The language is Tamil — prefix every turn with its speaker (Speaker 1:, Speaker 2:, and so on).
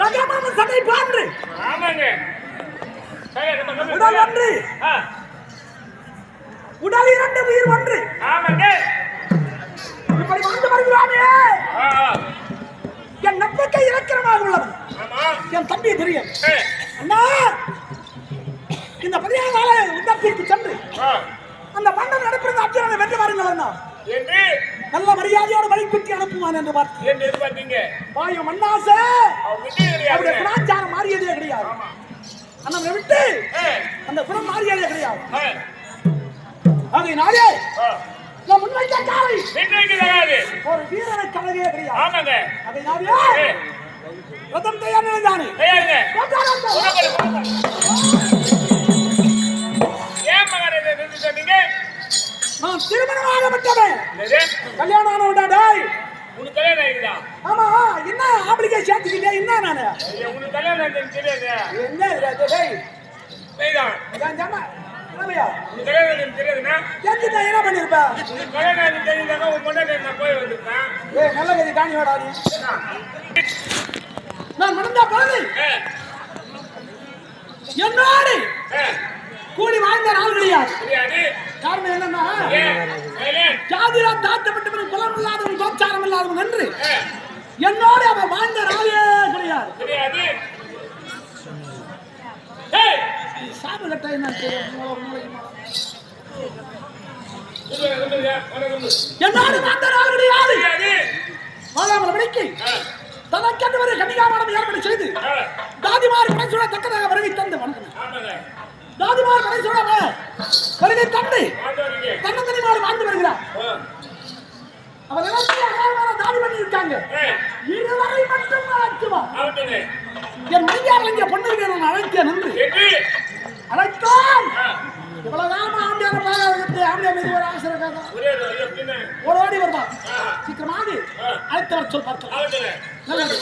Speaker 1: சகமான சடை பான்று. உடல் ஒன்று. உடல் இரண்டு உயிர் ஒன்று.
Speaker 2: ஆமாங்க.
Speaker 1: இப்படி வாழ்ந்து வருகிறானே. என் நம்பிக்கை இலக்கணமாக உள்ளது.
Speaker 2: ஆமா.
Speaker 1: என் தம்பி
Speaker 2: ஏ,
Speaker 1: அண்ணா இந்த பதினாறு நாளை உத்தரத்திற்கு சென்று அந்த மன்னன் நடப்பிருந்த அர்ஜுனனை வென்று வாருங்கள் அண்ணா. நல்ல மரியாதையோடு வழிகுட்டி அனுப்புவான் என்று பார்த்து.
Speaker 2: என்று எதிர்பார்த்தீங்க
Speaker 1: வாயு மண்ணாசே. அவருடைய கலாச்சாரம் மாறியதே கிடையாது. அண்ணனை விட்டு அந்த குணம் மாறியதே கிடையாது. அதனாலே. நான் முன்வைத்த காலை ஒரு வீரனை கழகே கிடையாது. அதனாலே ரதம் தயார் நிலைதானே நான் திருமணமாக விட்டவன்.
Speaker 2: என்னது?
Speaker 1: கல்யாணம் ஆனவன்டா டேய்.
Speaker 2: உனக்கு கல்யாணம் ஆகிடுதா
Speaker 1: ஆமா என்ன ஆம்பளிக்கே சேர்த்துக்கிட்டே என்ன நானு?
Speaker 2: உனக்கு கல்யாணம் ஆகிடுதுன்னு தெரியாது.
Speaker 1: என்ன அது, டேய்
Speaker 2: சரிதான்
Speaker 1: அதான் ஜாமா என்னவையா
Speaker 2: உனக்கு கல்யாணம் ஆகிடுதுன்னு தெரியாதுன்னா?
Speaker 1: தெரிஞ்சுட்டா என்ன பண்ணிருப்ப? நல்ல கதி காணி நீ. நான் பிறகு
Speaker 2: ஏ,
Speaker 1: என்னோடு கூடி வாழ்ந்த நாள் கிடையாது
Speaker 2: தெரியாது
Speaker 1: காரணம் என்னன்னா ஜாதிரா தாத்தப்பட்டவன் குலம் இல்லாதவன் கோச்சாரம் இல்லாதவன் என்று என்னோடு அவன் வாழ்ந்த நாளே கிடையாது.
Speaker 2: தெரியாது ஏய்,
Speaker 1: சாப கட்ட என்ன தெரியும் மூளை- மூளைக்கு மூளை.
Speaker 2: சொல்லுங்க, சொல்லுங்க, சொல்லுங்க, சொல்லுங்க.
Speaker 1: என்னோடு நாள் கிடையாது.
Speaker 2: ஆ,
Speaker 1: தனக்கென்று ஒரு கன்னிகாமானம் ஏற்பட செய்து தாதிமார் கடைசூட தக்கதாக வருகை தந்து
Speaker 2: ஆமாங்க.
Speaker 1: தாதிமார் கடைசூட வருகை தந்து தன்னந்தனிமார் வாழ்ந்து எல்லாத்தையும் அழகான தாடி பண்ணி இருக்காங்க
Speaker 2: ஏ,
Speaker 1: இருவரை மட்டும்
Speaker 2: ஆகட்டுங்க.
Speaker 1: என் மனைவியார் இங்கே பொண்ணுக்கு நான் என்று
Speaker 2: என்று
Speaker 1: அழைத்தான்
Speaker 2: ஆ,
Speaker 1: இவ்வளவு காலமா ஆம்பியார் பாகாதத்தை ஆம்பியார் மீது ஒரு ஆசை இருக்காதா
Speaker 2: ஒரே ஒரு ஐயோ, பின்ன.
Speaker 1: ஒரு ஓடி வருவார்
Speaker 2: ஆ,
Speaker 1: சீக்கிரமாக. அழைத்தவர் சொல். நல்லது.